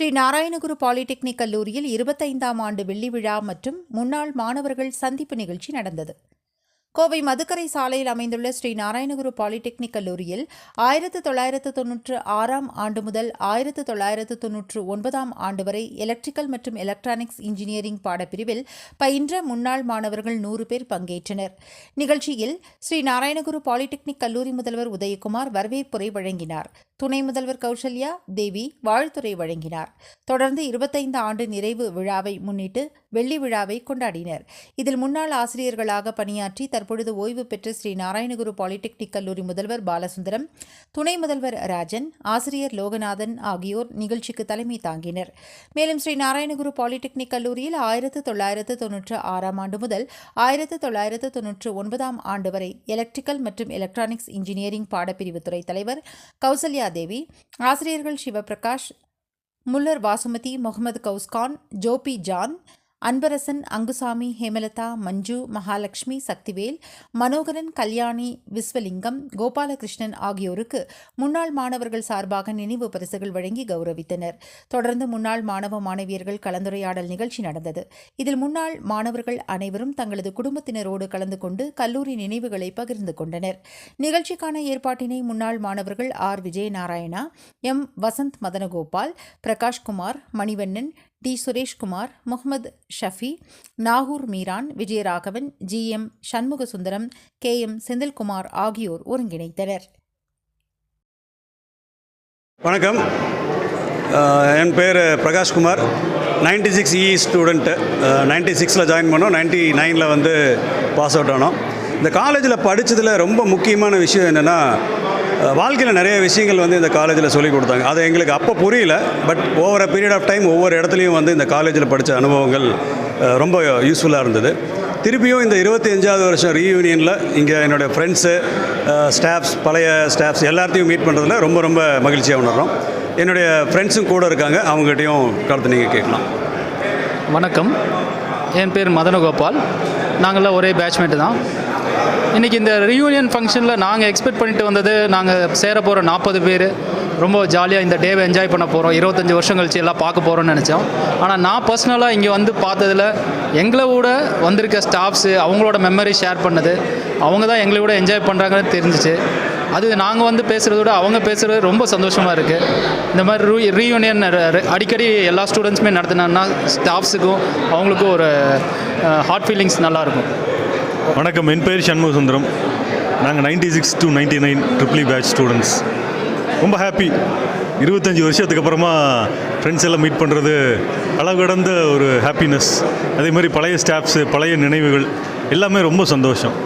Sri Narayana Guru polytechnic கல்லூரியில் இருபத்தைந்தாம் ஆண்டு வெள்ளி விழா மற்றும் முன்னாள் மாணவர்கள் சந்திப்பு நிகழ்ச்சி நடந்தது. கோவை மதுக்கரை சாலையில் அமைந்துள்ள ஸ்ரீ நாராயணகுரு பாலிடெக்னிக் கல்லூரியில் ஆயிரத்து தொள்ளாயிரத்து தொன்னூற்று ஆறாம் ஆண்டு முதல் ஆயிரத்து தொள்ளாயிரத்து தொன்னூற்று ஒன்பதாம் ஆண்டு வரை எலக்ட்ரிக்கல் மற்றும் எலக்ட்ரானிக்ஸ் இன்ஜினியரிங் பாடப்பிரிவில் பயின்ற முன்னாள் மாணவர்கள் நூறு பேர் பங்கேற்றனர். நிகழ்ச்சியில் ஸ்ரீ நாராயணகுரு பாலிடெக்னிக் கல்லூரி முதல்வர் உதயகுமார் வரவேற்புரை வழங்கினார். துணை முதல்வர் கௌசல்யா தேவி வாழ்த்துறை வழங்கினார். தொடர்ந்து இருபத்தைந்து ஆண்டு நிறைவு விழாவை முன்னிட்டு வெள்ளி விழாவை கொண்டாடினர். இதில் முன்னாள் ஆசிரியர்களாக பணியாற்றி தற்பொழுது ஓய்வு பெற்ற ஸ்ரீ நாராயணகுரு பாலிடெக்னிக் கல்லூரி முதல்வர் பாலசுந்தரம் துணை முதல்வர் ராஜன் ஆசிரியர் லோகநாதன் ஆகியோர் நிகழ்ச்சிக்கு தலைமை தாங்கினர். மேலும் ஸ்ரீ நாராயணகுரு பாலிடெக்னிக் கல்லூரியில் ஆயிரத்து தொள்ளாயிரத்து தொன்னூற்று ஆறாம் ஆண்டு முதல் ஆயிரத்து தொள்ளாயிரத்து தொன்னூற்று ஒன்பதாம் ஆண்டு வரை எலக்ட்ரிக்கல் மற்றும் எலக்ட்ரானிக்ஸ் இன்ஜினியரிங் பாடப்பிரிவு துறை தலைவர் கௌசல்யா தேவி ஆசிரியர்கள் சிவபிரகாஷ் முல்லர் வாசுமதி முகமது கவுஸ்கான் ஜோபி ஜான் அன்பரசன் அங்குசாமி ஹேமலதா மஞ்சு மகாலட்சுமி சக்திவேல் மனோகரன் கல்யாணி விஸ்வலிங்கம் கோபாலகிருஷ்ணன் ஆகியோருக்கு முன்னாள் மாணவர்கள் சார்பாக நினைவு பரிசுகள் வழங்கி கௌரவித்தனர். தொடர்ந்து முன்னாள் மாணவ மாணவியர்கள் கலந்துரையாடல் நிகழ்ச்சி நடந்தது. இதில் முன்னாள் மாணவர்கள் அனைவரும் தங்களது குடும்பத்தினரோடு கலந்து கொண்டு கல்லூரி நினைவுகளை பகிர்ந்து கொண்டனர். நிகழ்ச்சிக்கான ஏற்பாட்டினை முன்னாள் மாணவர்கள் R. Vijayanarayana M. Vasanth Madhanagopal Prakashkumar Manivannan T. Sureshkumar Mohammed Shafi Nagoor Meeran Vijayaraghavan G. M. Shanmugasundaram K. M. Senthilkumar ஆகியோர் ஒருங்கிணைத்தனர் வணக்கம். என் பேர் பிரகாஷ்குமார். நைன்டி சிக்ஸ் இ ஸ்டூடெண்ட்டு நைன்டி சிக்ஸில் ஜாயின் பண்ணோம். நைன்டி நைனில் வந்து பாஸ் அவுட் ஆனோம். இந்த காலேஜில் படித்ததில் ரொம்ப முக்கியமான விஷயம் என்னென்னா வாழ்க்கையில் நிறைய விஷயங்கள் வந்து இந்த காலேஜில் சொல்லிக் கொடுத்தாங்க. அது எங்களுக்கு அப்போ புரியல but over period of time ஒவ்வொரு இடத்துலையும் வந்து இந்த காலேஜில் படித்த அனுபவங்கள் ரொம்ப யூஸ்ஃபுல்லாக இருந்தது. திருப்பியும் இந்த இருபத்தி அஞ்சாவது வருஷம் ரீயூனியனில் இங்கே என்னுடைய ஃப்ரெண்ட்ஸு ஸ்டாஃப்ஸ் பழைய ஸ்டாஃப்ஸ் எல்லாத்தையும் மீட் பண்ணுறதுல ரொம்ப ரொம்ப மகிழ்ச்சியாக உணர்கிறோம் என்னுடைய ஃப்ரெண்ட்ஸும் கூட இருக்காங்க அவங்ககிட்டயும் கருத்து நீங்கள் கேட்கலாம். வணக்கம். என் பேர் மதனகோபால். நாங்கள்லாம் ஒரே பேட்ச்மேட்டு தான். இன்றைக்கி இந்த ரியூனியன் ஃபங்க்ஷனில் நாங்கள் எக்ஸ்பெக்ட் பண்ணிட்டு வந்தது நாங்கள் சேர போகிற நாற்பது பேர் ரொம்ப ஜாலியாக இந்த டேவை என்ஜாய் பண்ண போகிறோம் இருபத்தஞ்சி வருஷம் கழிச்சு எல்லாம் பார்க்க போகிறோம்னு நினச்சோம். ஆனால் நான் பர்சனலாக இங்கே வந்து பார்த்ததில் எங்களை கூட வந்திருக்க ஸ்டாஃப்ஸு அவங்களோட மெமரி ஷேர் பண்ணது அவங்க தான் எங்களை விட என்ஜாய் பண்ணுறாங்கன்னு தெரிஞ்சிச்சு. அது நாங்கள் வந்து பேசுகிறத விட அவங்க பேசுகிறது ரொம்ப சந்தோஷமாக இருக்குது இந்த மாதிரி ரூ ரீயூனியன் அடிக்கடி எல்லா ஸ்டூடெண்ட்ஸுமே நடத்தினாங்கன்னா ஸ்டாஃப்ஸுக்கும் அவங்களுக்கும் ஒரு ஹார்ட் ஃபீலிங்ஸ் நல்லாயிருக்கும் வணக்கம். என் பேர் சண்முக சுந்தரம் நாங்கள் ninety six to ninety nine triple E batch students ரொம்ப ஹாப்பி இருபத்தஞ்சி வருஷத்துக்கு அப்புறமா ஃப்ரெண்ட்ஸ் எல்லாம் மீட் பண்ணுறது அளவு கடந்த ஒரு ஹாப்பினஸ் அதே மாதிரி பழைய ஸ்டாஃப்ஸு பழைய நினைவுகள் எல்லாமே ரொம்ப சந்தோஷம்.